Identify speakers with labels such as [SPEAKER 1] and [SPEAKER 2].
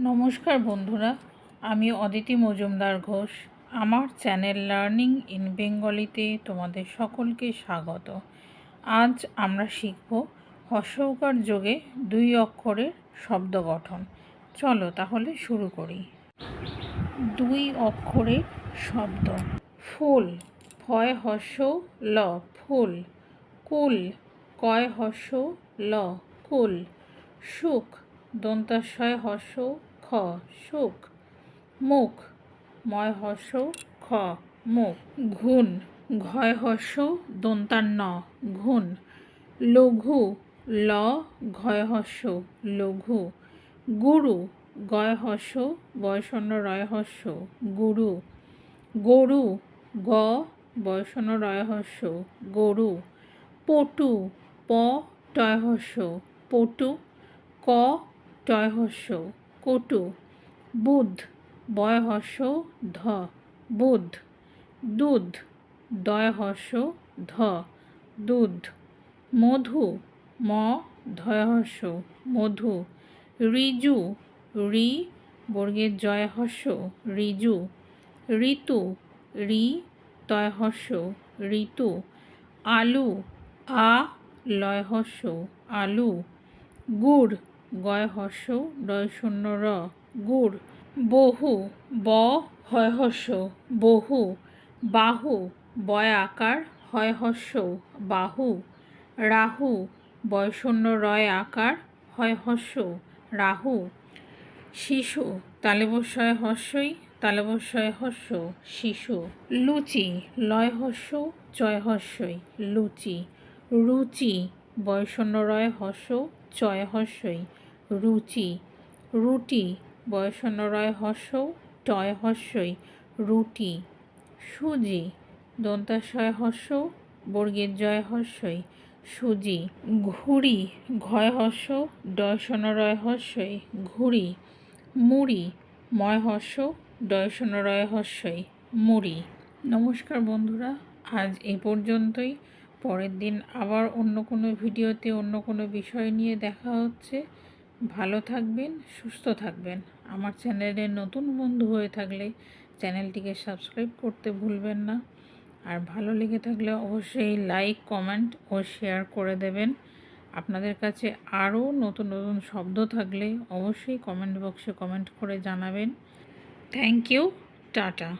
[SPEAKER 1] নমস্কার বন্ধুরা, আমি অদিতি মজুমদার ঘোষ। আমার চ্যানেল লার্নিং ইন বেঙ্গলিতে তোমাদের সকলকে স্বাগত। আজ আমরা শিখব হর্ষৌকার যোগে দুই অক্ষরের শব্দ গঠন। চলো তাহলে শুরু করি। দুই অক্ষরের শব্দ। ফুল ফয় হর্ষ ল, ফুল। কুল, কয় হর্ষ ল, কুল। সুখ দন্তাশয় হর্ষ খ সুখ মুখ, ময় হর্ষ খ, মুখ। ঘুণ, ঘয় হর্ষ দন্তান্ন, ঘুণ। লঘু, ল, ঘয় হর্ষ লঘু। গুরু, গয় হর্ষ বয়সন্ন রয় হর্ষ গুরু। গরু, গ, বয়সন্ন রয় হর্ষ গরু। পটু, প, টয় হর্ষ পটু। ক টয় হর্ষ কটু, বুধ বয় হর্ষ ধ, বুধ, দুধ দয় হর্ষ ধ, দুধ, মধু, ম ধয় হর্ষ মধু, ঋজু, রি, বর্গের জয় হর্ষ ঋজু, ঋতু, রি তয় হর্ষ ঋতু, আলু, আ লয় হর্ষ আলু, গুড় গয় হর্ষ ডয় শূন্য র গুড়। বহু ব হয় হর্ষ বহু বাহু বয় আকার হয় হর্ষ বাহু রাহু বয় শূন্য রয় আকার হয় হর্ষ রাহু শিশু তালেবস্বয় হর্ষই তালেবস্বয় হর্ষ, শিশু লুচি লয় হর্ষ চয় হর্ষই লুচি রুচি বয়সন্ন রয় হর্ষ চয় হর্ষই রুচি। রুটি বয়সন্ন রয় হর্ষ, টয় হর্ষই রুটি। সুজি দন্তাশয় হর্ষ বর্গের জয় হর্ষই সুজি। ঘুড়ি ঘয় হর্ষ ডয়সন রয় হর্ষই ঘুড়ি। মুড়ি ময় হর্ষ ডয়সন রয় হর্ষই মুড়ি। নমস্কার বন্ধুরা, আজ এ পর্যন্তই। পরের দিন আবার অন্য কোনো ভিডিওতে অন্য কোনো বিষয় নিয়ে দেখা হচ্ছে। ভালো থাকবেন, সুস্থ থাকবেন। আমার চ্যানেলের নতুন বন্ধু হয়ে থাকলে চ্যানেলটিকে সাবস্ক্রাইব করতে ভুলবেন না। আর ভালো লেগে থাকলে অবশ্যই লাইক, কমেন্ট ও শেয়ার করে দেবেন। আপনাদের কাছে আরও নতুন নতুন শব্দ থাকলে অবশ্যই কমেন্ট বক্সে কমেন্ট করে জানাবেন। Thank you, tata.